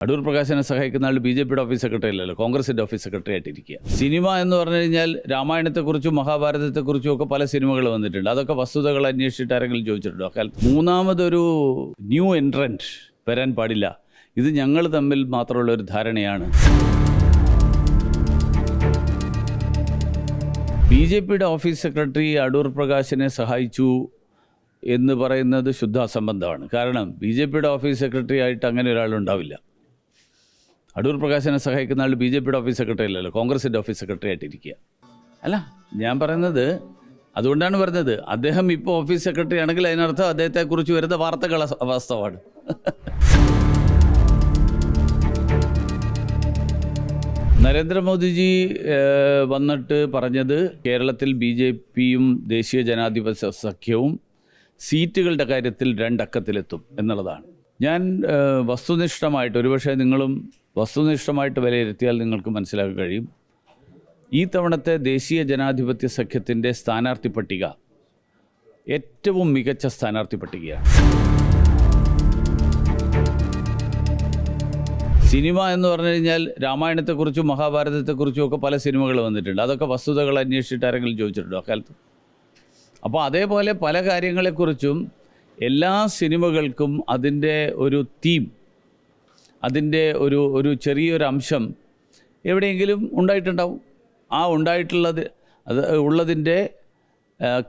അടൂർ പ്രകാശനെ സഹായിക്കുന്ന ആൾ ബി ജെ പിയുടെ ഓഫീസ് സെക്രട്ടറി അല്ലല്ലോ കോൺഗ്രസിന്റെ ഓഫീസ് സെക്രട്ടറി ആയിട്ടിരിക്കുക സിനിമ എന്ന് പറഞ്ഞു കഴിഞ്ഞാൽ രാമായണത്തെക്കുറിച്ചും മഹാഭാരതത്തെക്കുറിച്ചും ഒക്കെ പല സിനിമകൾ വന്നിട്ടുണ്ട്. അതൊക്കെ വസ്തുതകൾ അന്വേഷിച്ചിട്ട് ആരെങ്കിലും ചോദിച്ചിട്ടുണ്ടോ? അക്കാലത്ത് മൂന്നാമതൊരു ന്യൂ എൻട്രന്റ് വരാൻ പാടില്ല. ഇത് ഞങ്ങൾ തമ്മിൽ മാത്രമുള്ള ഒരു ധാരണയാണ്. ബി ജെ പിയുടെ ഓഫീസ് സെക്രട്ടറി അടൂർ പ്രകാശിനെ സഹായിച്ചു എന്ന് പറയുന്നത് ശുദ്ധ അസംബന്ധമാണ് കാരണം ബി ജെ പിയുടെ ഓഫീസ് സെക്രട്ടറി ആയിട്ട് അങ്ങനെ ഒരാളുണ്ടാവില്ല അടൂർ പ്രകാശനെ സഹായിക്കുന്ന ആൾ ബി ജെ പിയുടെ ഓഫീസ് സെക്രട്ടറി അല്ലല്ലോ കോൺഗ്രസിന്റെ ഓഫീസ് സെക്രട്ടറി ആയിട്ടിരിക്കുക. അല്ല ഞാൻ പറയുന്നത് അതുകൊണ്ടാണ് പറഞ്ഞത് അദ്ദേഹം ഇപ്പോൾ ഓഫീസ് സെക്രട്ടറി ആണെങ്കിൽ അതിനർത്ഥം അദ്ദേഹത്തെക്കുറിച്ച് വരുന്ന വാർത്തകൾ വാസ്തവമാണ്. നരേന്ദ്രമോദിജി വന്നിട്ട് പറഞ്ഞത് കേരളത്തിൽ ബി ജെ പിയും ദേശീയ ജനാധിപത്യ സഖ്യവും സീറ്റുകളുടെ കാര്യത്തിൽ രണ്ടക്കത്തിലെത്തും എന്നുള്ളതാണ്. ഞാൻ വസ്തുനിഷ്ഠമായിട്ട് ഒരുപക്ഷെ നിങ്ങളും വസ്തുനിഷ്ഠമായിട്ട് വിലയിരുത്തിയാൽ നിങ്ങൾക്ക് മനസ്സിലാക്കാൻ കഴിയും. ഈ തവണത്തെ ദേശീയ ജനാധിപത്യ സഖ്യത്തിന്റെ സ്ഥാനാർത്ഥി പട്ടിക ഏറ്റവും മികച്ച സ്ഥാനാർത്ഥി പട്ടികയാണ്. സിനിമ എന്ന് പറഞ്ഞു കഴിഞ്ഞാൽ രാമായണത്തെക്കുറിച്ചും മഹാഭാരതത്തെക്കുറിച്ചും ഒക്കെ പല സിനിമകൾ വന്നിട്ടുണ്ട്. അതൊക്കെ വസ്തുതകൾ അന്വേഷിച്ചിട്ട് ആരെങ്കിലും ചോദിച്ചിട്ടുണ്ടോ അക്കാലത്ത് അപ്പോൾ അതേപോലെ പല കാര്യങ്ങളെക്കുറിച്ചും എല്ലാ സിനിമകൾക്കും അതിന്റെ ഒരു തീം അതിന്റെ ഒരു ഒരു ചെറിയൊരു അംശം എവിടെയെങ്കിലും ഉണ്ടായിട്ടുണ്ടാവും. ആ ഉണ്ടായിട്ടുള്ളത് അത് ഉള്ളതിന്റെ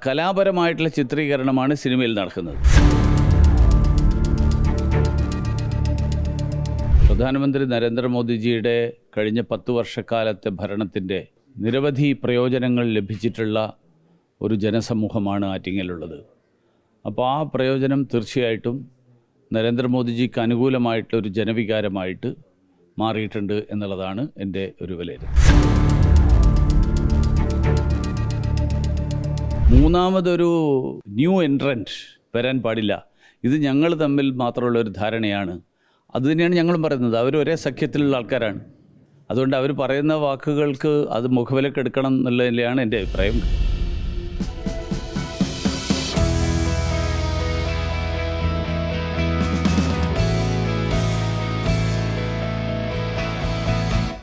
കലാപരമായിട്ടുള്ള ചിത്രീകരണമാണ് സിനിമയിൽ നടക്കുന്നത്. പ്രധാനമന്ത്രി നരേന്ദ്രമോദിജിയുടെ കഴിഞ്ഞ പത്ത് വർഷക്കാലത്തെ ഭരണത്തിന്റെ നിരവധി പ്രയോജനങ്ങൾ ലഭിച്ചിട്ടുള്ള ഒരു ജനസമൂഹമാണ് ആറ്റിങ്ങലുള്ളത്. അപ്പോൾ ആ പ്രയോജനം തീർച്ചയായിട്ടും നരേന്ദ്രമോദിജിക്ക് അനുകൂലമായിട്ടുള്ള ഒരു ജനവികാരമായിട്ട് മാറിയിട്ടുണ്ട് എന്നുള്ളതാണ് എന്റെ ഒരു വിലയിരുത്തൽ. മൂന്നാമതൊരു ന്യൂ എൻട്രന്റ് വരാൻ പാടില്ല. ഇത് ഞങ്ങൾ തമ്മിൽ മാത്രമുള്ള ഒരു ധാരണയാണ്. അത് തന്നെയാണ് ഞങ്ങളും പറയുന്നത്. അവർ ഒരേ സഖ്യത്തിലുള്ള ആൾക്കാരാണ്. അതുകൊണ്ട് അവർ പറയുന്ന വാക്കുകൾക്ക് അത് മുഖവിലക്കെടുക്കണം എന്നുള്ളതിലാണ് എന്റെ അഭിപ്രായം.